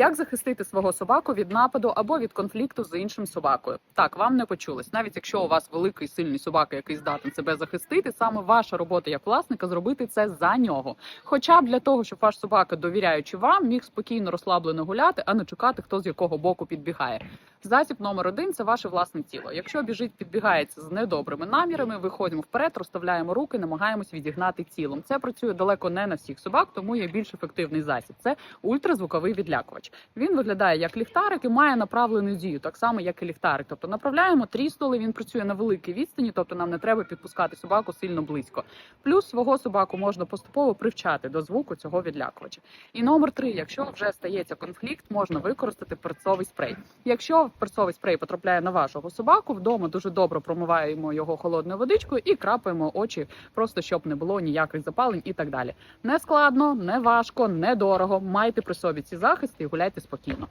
Як захистити свого собаку від нападу або від конфлікту з іншим собакою? Так, вам не почулось. Навіть якщо у вас великий сильний собака, який здатен себе захистити, саме ваша робота як власника зробити це за нього. Хоча б для того, щоб ваш собака, довіряючи вам, міг спокійно розслаблено гуляти, а не чекати, хто з якого боку підбігає. Засіб номер один це ваше власне тіло. Якщо біжить, підбігається з недобрими намірами, виходимо вперед, розставляємо руки, намагаємось відігнати тілом. Це працює далеко не на всіх собак, тому є більш ефективний засіб. Це ультразвуковий відлякувач. Він виглядає як ліхтарик і має направлену дію, так само як і ліхтарик. Тобто направляємо трістоли, він працює на великій відстані, тобто нам не треба підпускати собаку сильно близько. Плюс свого собаку можна поступово привчати до звуку цього відлякувача. І номер три, якщо вже стається конфлікт, можна використати перцовий спрей. Якщо перцовий спрей потрапляє на вашого собаку, вдома дуже добре промиваємо його холодною водичкою і крапаємо очі, просто щоб не було ніяких запалень і так далі. Не складно, не важко, не дорого. Майте при собі ці захисти і гуляйте спокійно.